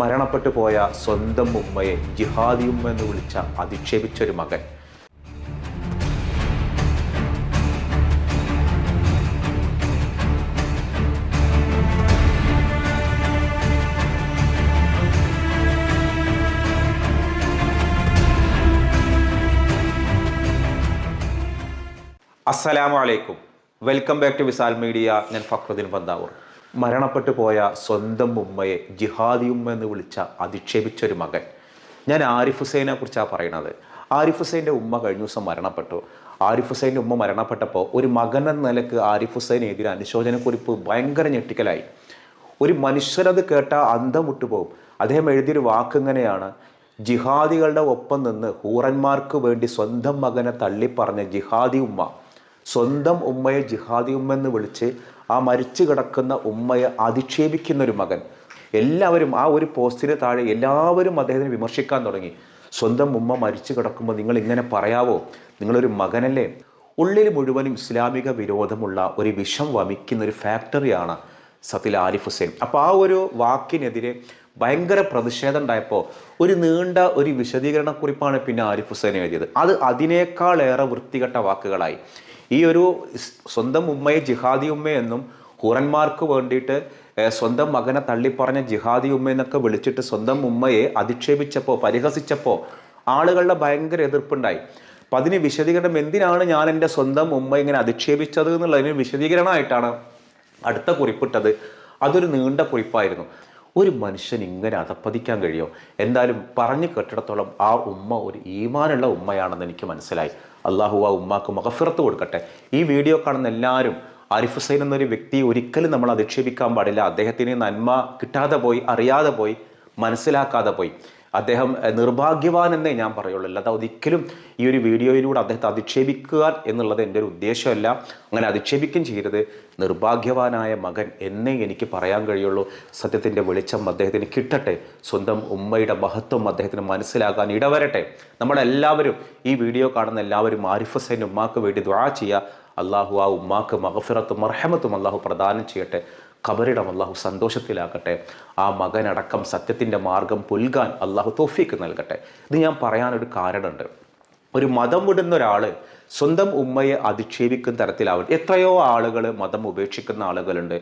മരണപ്പെട്ടു പോയ സ്വന്തം ഉമ്മയെ ജിഹാദി ഉമ്മ എന്ന് വിളിച്ച അധിക്ഷേപിച്ചൊരു മകൻ. അസ്സലാമു അലൈക്കും. Welcome back to Visal media ഞാൻ ഫക്രുദ്ദീൻ പന്താവൂർ. മരണപ്പെട്ടു പോയ സ്വന്തം ഉമ്മയെ ജിഹാദി ഉമ്മ എന്ന് വിളിച്ച അധിക്ഷേപിച്ചൊരു മകൻ. ഞാൻ ആരിഫ് ഹുസൈനെ കുറിച്ചാണ് പറയുന്നത് ആരിഫ് ഹുസൈന്റെ ഉമ്മ കഴിഞ്ഞ ദിവസം മരണപ്പെട്ടു. ആരിഫ് ഹുസൈന്റെ ഉമ്മ മരണപ്പെട്ടപ്പോൾ ഒരു മകൻ എന്ന നിലയ്ക്ക് ആരിഫ് ഹുസൈനെതിരെ അനുശോചനക്കുറിപ്പ് ഭയങ്കര ഞെട്ടിക്കലായി. ഒരു മനുഷ്യരത് കേട്ട അന്തം വിട്ടുപോകും. അദ്ദേഹം എഴുതിയൊരു വാക്ക് ഇങ്ങനെയാണ്. ജിഹാദികളുടെ ഒപ്പം നിന്ന് ഹൂറന്മാർക്ക് വേണ്ടി സ്വന്തം മകനെ തള്ളിപ്പറഞ്ഞ ജിഹാദി ഉമ്മ സ്വന്തം ഉമ്മയെ ജിഹാദി ഉമ്മ എന്ന് വിളിച്ച് ആ മരിച്ചു കിടക്കുന്ന ഉമ്മയെ അധിക്ഷേപിക്കുന്ന ഒരു മകൻ. എല്ലാവരും ആ ഒരു പോസ്റ്റിന് താഴെ എല്ലാവരും അദ്ദേഹത്തിനെ വിമർശിക്കാൻ തുടങ്ങി. സ്വന്തം ഉമ്മ മരിച്ചു കിടക്കുമ്പോൾ നിങ്ങൾ ഇങ്ങനെ പറയാവോ? നിങ്ങളൊരു മകനല്ലേ? ഉള്ളിൽ മുഴുവനും ഇസ്ലാമിക വിരോധമുള്ള ഒരു വിഷം വമിക്കുന്ന ഒരു ഫാക്ടറിയാണ് സത്തിൽ ആരിഫ് ഹുസൈൻ. അപ്പോൾ ആ ഒരു വാക്കിനെതിരെ ഭയങ്കര പ്രതിഷേധം ഉണ്ടായപ്പോൾ ഒരു നീണ്ട ഒരു വിശദീകരണക്കുറിപ്പാണ് പിന്നെ ആരിഫ് ഹുസൈൻ എഴുതിയത്. അത് അതിനേക്കാളേറെ വൃത്തികെട്ട വാക്കുകളായി. ഈ ഒരു സ്വന്തം ഉമ്മയെ ജിഹാദി ഉമ്മ എന്നും ഹൂറന്മാർക്ക് വേണ്ടിയിട്ട് സ്വന്തം മകനെ തള്ളിപ്പറഞ്ഞ ജിഹാദി ഉമ്മ എന്നൊക്കെ വിളിച്ചിട്ട് സ്വന്തം ഉമ്മയെ അധിക്ഷേപിച്ചപ്പോൾ പരിഹസിച്ചപ്പോൾ ആളുകളുടെ ഭയങ്കര എതിർപ്പുണ്ടായി. അപ്പം അതിന് വിശദീകരണം എന്തിനാണ് ഞാൻ എന്റെ സ്വന്തം ഉമ്മ ഇങ്ങനെ അധിക്ഷേപിച്ചത് എന്നുള്ളതിന് വിശദീകരണമായിട്ടാണ് അടുത്ത കുറിപ്പിട്ടത്. അതൊരു നീണ്ട കുറിപ്പായിരുന്നു. ഒരു മനുഷ്യൻ ഇങ്ങനെ അധപ്പതിക്കാൻ കഴിയോ? എന്തായാലും പറഞ്ഞു കെട്ടിടത്തോളം ആ ഉമ്മ ഒരു ഈമാനുള്ള ഉമ്മയാണെന്ന് എനിക്ക് മനസ്സിലായി. അള്ളാഹു ആ ഉമ്മാക്ക് മകഫിറത്ത് കൊടുക്കട്ടെ. ഈ വീഡിയോ കാണുന്ന എല്ലാവരും ആരിഫ് ഹുസൈൻ എന്നൊരു വ്യക്തി ഒരിക്കലും നമ്മൾ അധിക്ഷേപിക്കാൻ പാടില്ല. അദ്ദേഹത്തിന് നന്മ കിട്ടാതെ പോയി അറിയാതെ പോയി മനസ്സിലാക്കാതെ പോയി. അദ്ദേഹം നിർഭാഗ്യവാൻ എന്നേ ഞാൻ പറയുള്ളൂ. അല്ലാതെ ഒരിക്കലും ഈ ഒരു വീഡിയോയിലൂടെ അദ്ദേഹത്തെ അധിക്ഷേപിക്കുക എന്നുള്ളത് എന്റെ ഒരു ഉദ്ദേശമല്ല. അങ്ങനെ അധിക്ഷേപിക്കുകയും ചെയ്യരുത്. നിർഭാഗ്യവാനായ മകൻ എന്നേ എനിക്ക് പറയാൻ കഴിയുള്ളൂ. സത്യത്തിന്റെ വെളിച്ചം അദ്ദേഹത്തിന് കിട്ടട്ടെ. സ്വന്തം ഉമ്മയുടെ മഹത്വം അദ്ദേഹത്തിന് മനസ്സിലാക്കാൻ ഇടവരട്ടെ. നമ്മളെല്ലാവരും ഈ വീഡിയോ കാണുന്ന എല്ലാവരും ആരിഫ് ഹുസൈൻ ഉമ്മാക്ക് വേണ്ടി ദ്വാ ചെയ്യുക. അള്ളാഹു ആ ഉമ്മാക്ക് മഹഫിറത്തും മർഹമത്തും അള്ളാഹു പ്രദാനം ചെയ്യട്ടെ. ഖബറിടം അള്ളാഹു സന്തോഷത്തിലാക്കട്ടെ ആ മകനടക്കം സത്യത്തിന്റെ മാർഗം പുൽകാൻ അള്ളാഹു തോഫീക്ക് നൽകട്ടെ. ഇത് ഞാൻ പറയാനൊരു കാരണമുണ്ട്. ഒരു മതം വിടുന്ന ഒരാൾ സ്വന്തം ഉമ്മയെ അധിക്ഷേപിക്കുന്ന തരത്തിലാവും എത്രയോ ആളുകൾ മതം ഉപേക്ഷിക്കുന്ന ആളുകളുണ്ട്.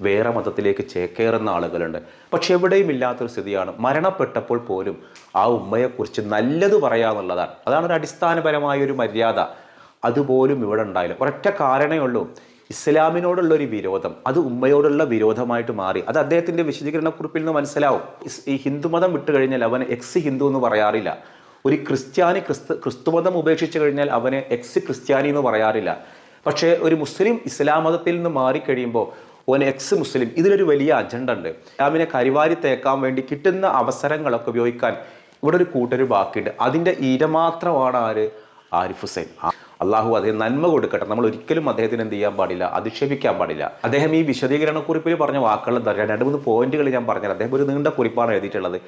വേറെ മതത്തിലേക്ക് ചേക്കേറുന്ന ആളുകളുണ്ട്. പക്ഷെ എവിടെയും ഇല്ലാത്തൊരു സ്ഥിതിയാണ്. മരണപ്പെട്ടപ്പോൾ പോലും ആ ഉമ്മയെക്കുറിച്ച് നല്ലത് പറയാന്നുള്ളതാണ്. അതാണ് ഒരു അടിസ്ഥാനപരമായ ഒരു മര്യാദ. അതുപോലും ഇവിടെ ഉണ്ടായില്ല. ഒരൊറ്റ കാരണമേ ഉള്ളൂ. ഇസ്ലാമിനോടുള്ള ഒരു വിരോധം അത് ഉമ്മയോടുള്ള വിരോധമായിട്ട് മാറി. അത് അദ്ദേഹത്തിന്റെ വിശദീകരണക്കുറിപ്പിൽ നിന്ന് മനസ്സിലാവും. ഈ ഹിന്ദുമതം വിട്ടു കഴിഞ്ഞാൽ അവന് എക്സ് ഹിന്ദു എന്ന് പറയാറില്ല. ഒരു ക്രിസ്ത്യാനി ക്രിസ്തു ക്രിസ്തുമതം ഉപേക്ഷിച്ചു കഴിഞ്ഞാൽ അവന് എക്സ് ക്രിസ്ത്യാനി എന്ന് പറയാറില്ല. പക്ഷേ ഒരു മുസ്ലിം ഇസ്ലാം മതത്തിൽ നിന്ന് മാറിക്കഴിയുമ്പോൾ ഓൻ എക്സ് മുസ്ലിം. ഇതിലൊരു വലിയ അജണ്ട ഉണ്ട്. ഇസ്ലാമിനെ കരിവാരി തേക്കാൻ വേണ്ടി കിട്ടുന്ന അവസരങ്ങളൊക്കെ ഉപയോഗിക്കാൻ ഇവിടെ ഒരു കൂട്ടൊരു ബാക്കിയുണ്ട്. അതിന്റെ ഇരമാത്രമാണ് ആര്? ആരിഫ് ഹുസൈൻ. അള്ളാഹു അദ്ദേഹം നന്മ കൊടുക്കട്ടെ. നമ്മൾ ഒരിക്കലും അദ്ദേഹത്തിന് എന്ത് ചെയ്യാൻ പാടില്ല അധിക്ഷേപിക്കാൻ പാടില്ല. അദ്ദേഹം ഈ വിശദീകരണക്കുറിപ്പിൽ പറഞ്ഞ വാക്കുകൾ എന്താ രണ്ട് മൂന്ന് പോയിന്റുകൾ ഞാൻ പറഞ്ഞത് അദ്ദേഹം ഒരു നീണ്ട കുറിപ്പാണ് എഴുതിയിട്ടുള്ളത്.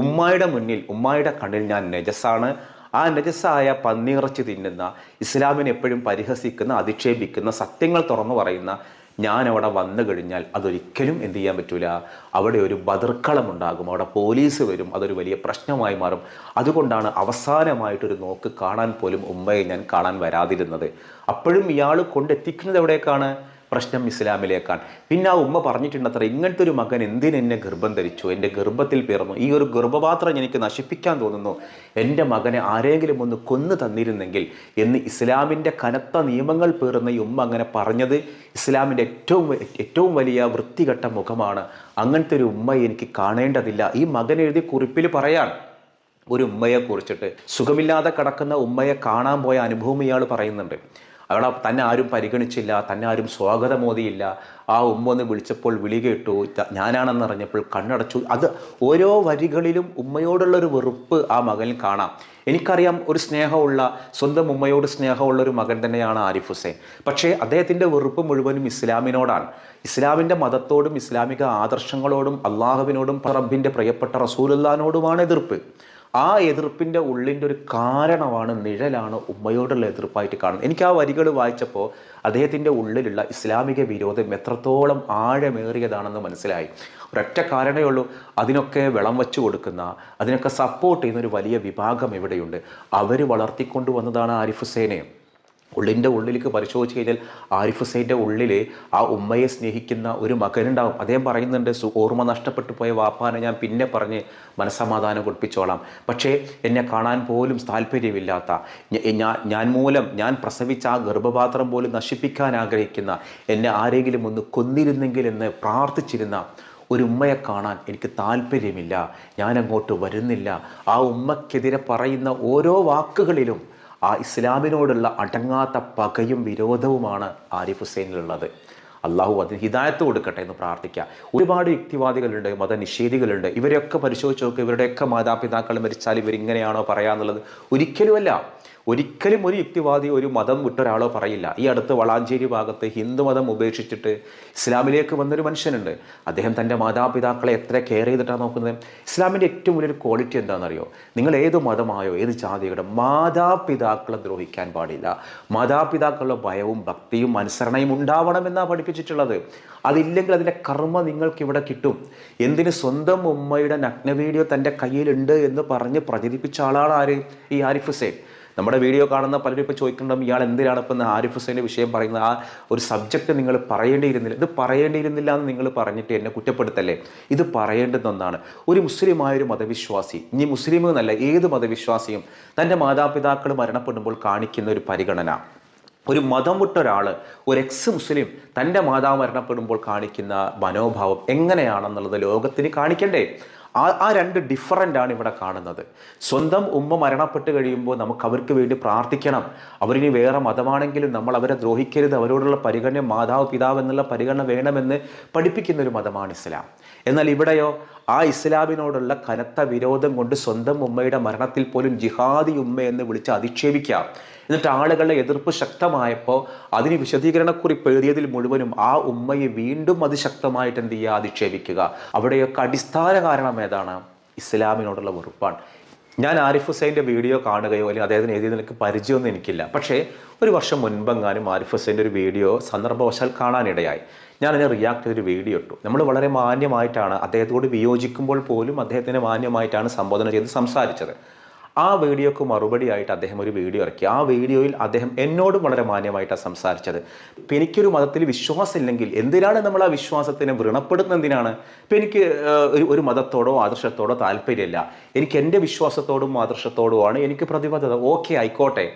ഉമ്മായുടെ മുന്നിൽ ഉമ്മായുടെ കണ്ണിൽ ഞാൻ നജസാണ് ആ നജസ്സായ പന്നിയിറച്ചി തിന്നുന്ന ഇസ്ലാമിനെ എപ്പോഴും പരിഹസിക്കുന്ന അധിക്ഷേപിക്കുന്ന സത്യങ്ങൾ തുറന്നു പറയുന്ന ഞാൻ അവിടെ വന്നു കഴിഞ്ഞാൽ അതൊരിക്കലും എന്ത് ചെയ്യാൻ പറ്റൂല. അവിടെ ഒരു ബദർക്കളം ഉണ്ടാകും. അവിടെ പോലീസ് വരും. അതൊരു വലിയ പ്രശ്നമായി മാറും. അതുകൊണ്ടാണ് അവസാനമായിട്ടൊരു നോക്ക് കാണാൻ പോലും ഉമ്മയെ ഞാൻ കാണാൻ വരാതിരുന്നത്. അപ്പോഴും ഇയാൾ കൊണ്ടെത്തിക്കുന്നത് എവിടേക്കാണ്? പ്രശ്നം ഇസ്ലാമിലേക്കാണ്. പിന്നെ ആ ഉമ്മ പറഞ്ഞിട്ടുണ്ടത്ര ഇങ്ങനത്തെ ഒരു മകൻ എന്തിനെന്നെ ഗർഭം ധരിച്ചു? എന്റെ ഗർഭത്തിൽ പിറന്നു. ഈ ഒരു ഗർഭപാത്രം എനിക്ക് നശിപ്പിക്കാൻ തോന്നുന്നു. എന്റെ മകനെ ആരെങ്കിലും ഒന്ന് കൊന്നു തന്നിരുന്നെങ്കിൽ എന്ന് ഇസ്ലാമിന്റെ കനത്ത നിയമങ്ങൾ പേറുന്ന ഈ ഉമ്മ അങ്ങനെ പറഞ്ഞത് ഇസ്ലാമിന്റെ ഏറ്റവും ഏറ്റവും വലിയ വൃത്തികെട്ട മുഖമാണ്. അങ്ങനത്തെ ഒരു ഉമ്മ എനിക്ക് കാണേണ്ടതില്ല. ഈ മകൻ എഴുതിയ കുറിപ്പിൽ പറയാൻ ഒരു ഉമ്മയെ കുറിച്ചിട്ട് സുഖമില്ലാതെ കിടക്കുന്ന ഉമ്മയെ കാണാൻ പോയ അനുഭവം ഇയാൾ പറയുന്നുണ്ട്. അവിടെ തന്നെ ആരും പരിഗണിച്ചില്ല തന്നെ ആരും സ്വാഗതമോദിയില്ല ആ ഉമ്മ ഒന്ന് വിളിച്ചപ്പോൾ വിളി കേട്ടു ഞാനാണെന്ന് അറിഞ്ഞപ്പോൾ കണ്ണടച്ചു. അത് ഓരോ വരികളിലും ഉമ്മയോടുള്ള ഒരു വെറുപ്പ് ആ മകനിൽ കാണാം. എനിക്കറിയാം ഒരു സ്നേഹമുള്ള സ്വന്തം ഉമ്മയോട് സ്നേഹമുള്ള ഒരു മകൻ തന്നെയാണ് ആരിഫ് ഹുസൈൻ. പക്ഷേ അദ്ദേഹത്തിന്റെ വെറുപ്പ് മുഴുവനും ഇസ്ലാമിനോടാണ്. ഇസ്ലാമിന്റെ മതത്തോടും ഇസ്ലാമിക ആദർശങ്ങളോടും അള്ളാഹുവിനോടും പറമ്പിന്റെ പ്രിയപ്പെട്ട റസൂലുല്ലാനോടുമാണ് എതിർപ്പ്. ആ എതിർപ്പിന്റെ ഉള്ളിന്റെ ഒരു കാരണമാണ് നിഴലാണ് ഉമ്മയോടുള്ള എതിർപ്പായിട്ട് കാണുന്നത്. എനിക്ക് ആ വരികൾ വായിച്ചപ്പോൾ അദ്ദേഹത്തിന്റെ ഉള്ളിലുള്ള ഇസ്ലാമിക വിരോധം എത്രത്തോളം ആഴമേറിയതാണെന്ന് മനസ്സിലായി. ഒരൊറ്റ കാരണമേ ഉള്ളൂ അതിനൊക്കെ വെള്ളം വെച്ച് കൊടുക്കുന്ന അതിനൊക്കെ സപ്പോർട്ട് ചെയ്യുന്ന ഒരു വലിയ വിഭാഗം ഇവിടെയുണ്ട്. അവർ വളർത്തിക്കൊണ്ട് വന്നതാണ് ആരിഫ് ഹുസൈനെ. ഉള്ളിന്റെ ഉള്ളിലേക്ക് പരിശോധിച്ച് കഴിഞ്ഞാൽ ആരിഫ് ഹുസൈന്റെ ഉള്ളിൽ ആ ഉമ്മയെ സ്നേഹിക്കുന്ന ഒരു മകനുണ്ടാവും. അദ്ദേഹം പറയുന്നുണ്ട് ഓർമ്മ നഷ്ടപ്പെട്ടു പോയ വാപ്പാനെ ഞാൻ പിന്നെ പറഞ്ഞ് മനസ്സമാധാനം കൊടുപ്പിച്ചോളാം. പക്ഷേ എന്നെ കാണാൻ പോലും താല്പര്യമില്ലാത്ത ഞാൻ ഞാൻ മൂലം ഞാൻ പ്രസവിച്ച ആ ഗർഭപാത്രം പോലും നശിപ്പിക്കാൻ ആഗ്രഹിക്കുന്ന എന്നെ ആരെങ്കിലും ഒന്ന് കൊന്നിരുന്നെങ്കിൽ എന്ന് പ്രാർത്ഥിച്ചിരുന്ന ഒരു ഉമ്മയെ കാണാൻ എനിക്ക് താല്പര്യമില്ല. ഞാൻ അങ്ങോട്ട് വരുന്നില്ല. ആ ഉമ്മക്കെതിരെ പറയുന്ന ഓരോ വാക്കുകളിലും ആ ഇസ്ലാമിനോടുള്ള അടങ്ങാത്ത പകയും വിരോധവുമാണ് ആരിഫ് ഹുസൈനിലുള്ളത്. അള്ളാഹു അതിന് ഹിദായത്ത് കൊടുക്കട്ടെ എന്ന് പ്രാർത്ഥിക്കുക ഒരുപാട് യുക്തിവാദികളുണ്ട് മതനിഷേധികളുണ്ട്. ഇവരെയൊക്കെ പരിശോധിച്ച് നോക്കുക ഇവരുടെയൊക്കെ മാതാപിതാക്കൾ മരിച്ചാൽ ഇവരിങ്ങനെയാണോ പറയാന്നുള്ളത്. ഒരിക്കലുമല്ല. ഒരിക്കലും ഒരു യുക്തിവാദി ഒരു മതം വിട്ടൊരാളോ പറയില്ല. ഈ അടുത്ത് വളാഞ്ചേരി ഭാഗത്ത് ഹിന്ദു മതം ഉപേക്ഷിച്ചിട്ട് ഇസ്ലാമിലേക്ക് വന്നൊരു മനുഷ്യനുണ്ട്. അദ്ദേഹം തന്റെ മാതാപിതാക്കളെ എത്ര കെയർ ചെയ്തിട്ടാണ് നോക്കുന്നത്? ഇസ്ലാമിന്റെ ഏറ്റവും വലിയൊരു ക്വാളിറ്റി എന്താണെന്നറിയോ? നിങ്ങൾ ഏത് മതമായോ ഏത് ജാതിയുടെ മാതാപിതാക്കളെ ദ്രോഹിക്കാൻ പാടില്ല. മാതാപിതാക്കളുടെ ഭയവും ഭക്തിയും അനുസരണയും ഉണ്ടാവണമെന്നാണ് പഠിപ്പിച്ചിട്ടുള്ളത്. അതില്ലെങ്കിൽ അതിന്റെ കർമ്മ നിങ്ങൾക്ക് ഇവിടെ കിട്ടും. എന്തിന് സ്വന്തം ഉമ്മയുടെ നഗ്ന വീഡിയോ തന്റെ കയ്യിലുണ്ട് എന്ന് പറഞ്ഞ് പ്രചരിപ്പിച്ച ആളാണ് ആര്? ഈ ആരിഫ് ഹുസൈൻ. നമ്മുടെ വീഡിയോ കാണുന്ന പലരും ഇപ്പോൾ ചോദിക്കുന്നുണ്ടാവും ഇയാൾ എന്തിനാണ് ഇപ്പം ആരിഫ് ഹുസൈന്റെ വിഷയം പറയുന്നത്? ആ ഒരു സബ്ജക്റ്റ് നിങ്ങൾ പറയേണ്ടിയിരുന്നില്ല. ഇത് പറയേണ്ടിയിരുന്നില്ല എന്ന് നിങ്ങൾ പറഞ്ഞിട്ട് എന്നെ കുറ്റപ്പെടുത്തല്ലേ? ഇത് പറയേണ്ടതൊന്നാണ് ഒരു മുസ്ലിമായൊരു മതവിശ്വാസി ഇനി മുസ്ലിം എന്നല്ല ഏത് മതവിശ്വാസിയും തന്റെ മാതാപിതാക്കൾ മരണപ്പെടുമ്പോൾ കാണിക്കുന്ന ഒരു പരിഗണന. ഒരു മതം വിട്ട ഒരാൾ ഒരു എക്സ് മുസ്ലിം തന്റെ മാതാവ് മരണപ്പെടുമ്പോൾ കാണിക്കുന്ന മനോഭാവം എങ്ങനെയാണെന്നുള്ളത് ലോകത്തിന് കാണിക്കണ്ടേ? ആ ആ രണ്ട് ആണ് ഇവിടെ കാണുന്നത്. സ്വന്തം ഉമ്മ മരണപ്പെട്ട് കഴിയുമ്പോൾ നമുക്ക് അവർക്ക് വേണ്ടി പ്രാർത്ഥിക്കണം. അവരിനി വേറെ മതമാണെങ്കിലും നമ്മൾ അവരെ ദ്രോഹിക്കരുത്. അവരോടുള്ള പരിഗണന മാതാവ് പിതാവ് എന്നുള്ള പരിഗണന വേണമെന്ന് പഠിപ്പിക്കുന്ന ഒരു മതമാണ് ഇസ്ലാം. എന്നാൽ ഇവിടെയോ ആ ഇസ്ലാമിനോടുള്ള കനത്ത വിരോധം കൊണ്ട് സ്വന്തം ഉമ്മയുടെ മരണത്തിൽ പോലും ജിഹാദി ഉമ്മ എന്ന് വിളിച്ച് അധിക്ഷേപിക്കാം. എന്നിട്ട് ആളുകളുടെ എതിർപ്പ് ശക്തമായപ്പോൾ അതിന് വിശദീകരണക്കുറിപ്പ് എഴുതിയതിൽ മുഴുവനും ആ ഉമ്മയെ വീണ്ടും അതിശക്തമായിട്ട് എന്ത് ചെയ്യുക? അധിക്ഷേപിക്കുക. അവിടെയൊക്കെ അടിസ്ഥാന കാരണം ഏതാണ്? ഇസ്ലാമിനോടുള്ള വെറുപ്പാണ്. ഞാൻ ആരിഫ് ഹുസൈന്റെ വീഡിയോ കാണുകയോ അല്ലെങ്കിൽ അദ്ദേഹത്തിന് എഴുതിയ നിലയ്ക്ക് പരിചയമൊന്നും എനിക്കില്ല. പക്ഷേ ഒരു വർഷം മുൻപെങ്ങാനും ആരിഫ് ഹുസൈന്റെ ഒരു വീഡിയോ സന്ദർഭവശാൽ കാണാനിടയായി. ഞാൻ അതിനെ റിയാക്ട് ചെയ്തൊരു വീഡിയോ ഇട്ടു. നമ്മൾ വളരെ മാന്യമായിട്ടാണ് അദ്ദേഹത്തോട് വിയോജിക്കുമ്പോൾ പോലും അദ്ദേഹത്തിന് മാന്യമായിട്ടാണ് സംബോധന ചെയ്ത് സംസാരിച്ചത്. ആ വീഡിയോക്ക് മറുപടി ആയിട്ട് അദ്ദേഹം ഒരു വീഡിയോ ഇറക്കി. ആ വീഡിയോയിൽ അദ്ദേഹം എന്നോടും വളരെ മാന്യമായിട്ടാണ് സംസാരിച്ചത്. ഇപ്പം എനിക്കൊരു മതത്തിൽ വിശ്വാസമില്ലെങ്കിൽ എന്തിനാണ് നമ്മൾ ആ വിശ്വാസത്തിനെ വ്രണപ്പെടുന്ന എന്തിനാണ്? ഇപ്പം എനിക്ക് ഒരു ഒരു മതത്തോടോ ആദർശത്തോടോ താല്പര്യമില്ല. എനിക്ക് എന്റെ വിശ്വാസത്തോടും ആദർശത്തോടും ആണ് എനിക്ക് പ്രതിബദ്ധത. ഓക്കെ ആയിക്കോട്ടെ.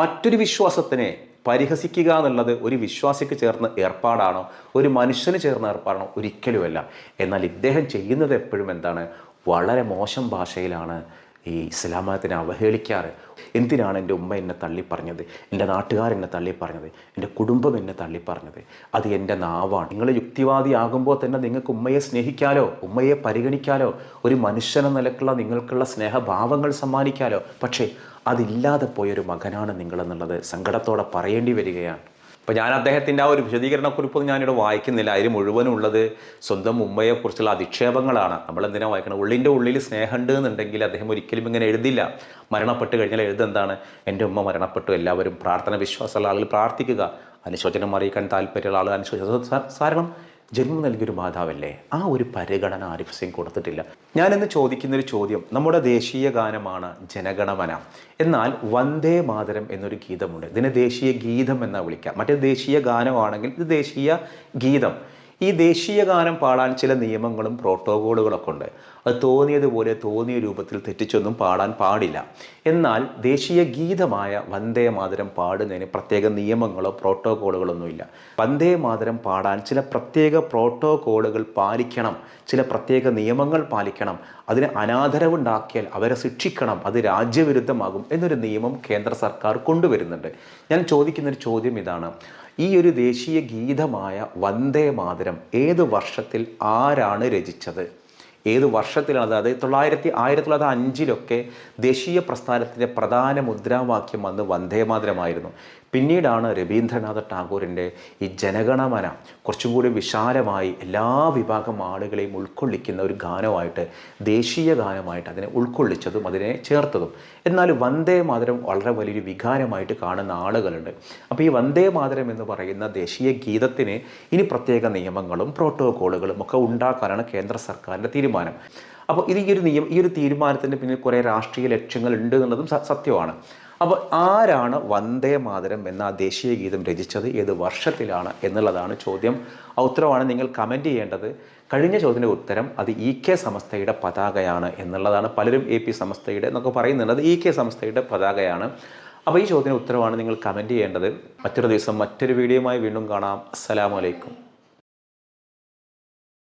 മറ്റൊരു വിശ്വാസത്തിനെ പരിഹസിക്കുക എന്നുള്ളത് ഒരു വിശ്വാസിക്ക് ചേർന്ന ഏർപ്പാടാണോ? ഒരു മനുഷ്യന് ചേർന്ന ഏർപ്പാടാണോ? ഒരിക്കലുമല്ല. എന്നാൽ ഇദ്ദേഹം ചെയ്യുന്നത് എപ്പോഴും എന്താണ്? വളരെ മോശം ഭാഷയിലാണ് ഈ ഇസ്ലാം മതത്തിനെ അവഹേളിക്കാറ്. എന്തിനാണ് എന്റെ ഉമ്മ എന്നെ തള്ളിപ്പറഞ്ഞത് എന്റെ നാട്ടുകാർ എന്നെ തള്ളിപ്പറഞ്ഞത് എന്റെ കുടുംബം എന്നെ തള്ളിപ്പറഞ്ഞത് അത് എന്റെ നാവാണ്. നിങ്ങൾ യുക്തിവാദിയാകുമ്പോൾ തന്നെ നിങ്ങൾക്ക് ഉമ്മയെ സ്നേഹിക്കാലോ ഉമ്മയെ പരിഗണിക്കാലോ ഒരു മനുഷ്യനെന്ന നിലക്കുള്ള നിങ്ങൾക്കുള്ള സ്നേഹഭാവങ്ങൾ സമ്മാനിക്കാലോ. പക്ഷേ അതില്ലാതെ പോയൊരു മകനാണ് നിങ്ങളെന്നുള്ളത് സങ്കടത്തോടെ പറയേണ്ടി വരികയാണ്. അപ്പോൾ ഞാൻ അദ്ദേഹത്തിന്റെ ആ ഒരു വിശദീകരണക്കുറിപ്പൊന്നും ഞാനിവിടെ വായിക്കുന്നില്ല. അതിൽ മുഴുവനും ഉള്ളത് സ്വന്തം ഉമ്മയെക്കുറിച്ചുള്ള അധിക്ഷേപങ്ങളാണ്. നമ്മൾ എന്തിനാണ് വായിക്കുന്നത് ഉള്ളിന്റെ ഉള്ളിൽ സ്നേഹമുണ്ട് എന്നുണ്ടെങ്കിൽ അദ്ദേഹം ഒരിക്കലും ഇങ്ങനെ എഴുതില്ല. മരണപ്പെട്ട് കഴിഞ്ഞാൽ എഴുതെന്താണ് എന്റെ ഉമ്മ മരണപ്പെട്ടു. എല്ലാവരും പ്രാർത്ഥന വിശ്വാസമുള്ള ആളുകൾ പ്രാർത്ഥിക്കുക. അനുശോചനം അറിയിക്കാൻ താല്പര്യമുള്ള ആളുകൾ അനുശോചന കാരണം ജന്മം നൽകിയൊരു മാതാവല്ലേ? ആ ഒരു പരിഗണന ആരിഫ് സിംഗ് കൊടുത്തിട്ടില്ല. ഞാനിന്ന് ചോദിക്കുന്നൊരു ചോദ്യം നമ്മുടെ ദേശീയ ഗാനമാണ് ജനഗണമന. എന്നാൽ വന്ദേ മാതരം എന്നൊരു ഗീതമുണ്ട്. ഇതിനെ ദേശീയ ഗീതം എന്നാണ് വിളിക്കാം. മറ്റേ ദേശീയ ഗാനമാണെങ്കിൽ ഇത് ദേശീയ ഗീതം. ഈ ദേശീയ ഗാനം പാടാൻ ചില നിയമങ്ങളും പ്രോട്ടോകോളുകളൊക്കെ ഉണ്ട്. അത് തോന്നിയതുപോലെ തോന്നിയ രൂപത്തിൽ തെറ്റിച്ചൊന്നും പാടാൻ പാടില്ല. എന്നാൽ ദേശീയ ഗീതമായ വന്ദേ മാതരം പാടുന്നതിന് പ്രത്യേക നിയമങ്ങളോ പ്രോട്ടോകോളുകളൊന്നുമില്ല വന്ദേ മാതരം പാടാൻ ചില പ്രത്യേക പ്രോട്ടോകോളുകൾ പാലിക്കണം. ചില പ്രത്യേക നിയമങ്ങൾ പാലിക്കണം. അതിന് അനാദരവുണ്ടാക്കിയാൽ അവരെ ശിക്ഷിക്കണം. അത് രാജ്യവിരുദ്ധമാകും എന്നൊരു നിയമം കേന്ദ്ര സർക്കാർ കൊണ്ടുവരുന്നുണ്ട്. ഞാൻ ചോദിക്കുന്നൊരു ചോദ്യം ഇതാണ്. ഈ ഒരു ദേശീയ ഗീതമായ വന്ദേ മാതരം ഏത് വർഷത്തിൽ ആരാണ് രചിച്ചത്? ഏത് വർഷത്തിലാണ്? അതായത് തൊള്ളായിരത്തി ആയിരത്തി തൊള്ളായിരത്തി അഞ്ചിലൊക്കെ ദേശീയ പ്രസ്ഥാനത്തിന്റെ പ്രധാന മുദ്രാവാക്യം അന്ന് വന്ദേ മാതരമായിരുന്നു. പിന്നീടാണ് രവീന്ദ്രനാഥ ടാഗോറിന്റെ ഈ ജനഗണമന കുറച്ചും കൂടി വിശാലമായി എല്ലാ വിഭാഗം ആളുകളെയും ഉൾക്കൊള്ളിക്കുന്ന ഒരു ഗാനമായിട്ട് ദേശീയ ഗാനമായിട്ട് അതിനെ ഉൾക്കൊള്ളിച്ചതും അതിനെ ചേർത്തതും. എന്നാൽ വന്ദേ മാതരം വളരെ വലിയൊരു വികാരമായിട്ട് കാണുന്ന ആളുകളുണ്ട്. അപ്പോൾ ഈ വന്ദേ മാതരം എന്ന് പറയുന്ന ദേശീയ ഗീതത്തിന് ഇനി പ്രത്യേക നിയമങ്ങളും പ്രോട്ടോകോളുകളും ഒക്കെ ഉണ്ടാക്കാനാണ് കേന്ദ്ര സർക്കാരിന്റെ തീരുമാനം. അപ്പോൾ ഇത് ഈ ഒരു നിയമം ഈ ഒരു തീരുമാനത്തിന്റെ പിന്നിൽ കുറേ രാഷ്ട്രീയ ലക്ഷ്യങ്ങൾ ഉണ്ട് എന്നുള്ളതും സത്യമാണ്. അപ്പോൾ ആരാണ് വന്ദേ മാതരം എന്ന ദേശീയ ഗീതം രചിച്ചത് ഏത് വർഷത്തിലാണ് എന്നുള്ളതാണ് ചോദ്യം. ആ ഉത്തരവാണ് നിങ്ങൾ കമന്റ് ചെയ്യേണ്ടത്. കഴിഞ്ഞ ചോദ്യത്തിന്റെ ഉത്തരം അത് ഇ കെ സമസ്തയുടെ പതാകയാണ് എന്നുള്ളതാണ്. പലരും എ പി സമസ്തയുടെ എന്നൊക്കെ പറയുന്നുണ്ട്. ഇ കെ സമസ്തയുടെ പതാകയാണ്. അപ്പോൾ ഈ ചോദ്യത്തിന് ഉത്തരവാണ് നിങ്ങൾ കമന്റ് ചെയ്യേണ്ടത്. മറ്റൊരു ദിവസം മറ്റൊരു വീഡിയോയുമായി വീണ്ടും കാണാം. അസ്സലാമലൈക്കും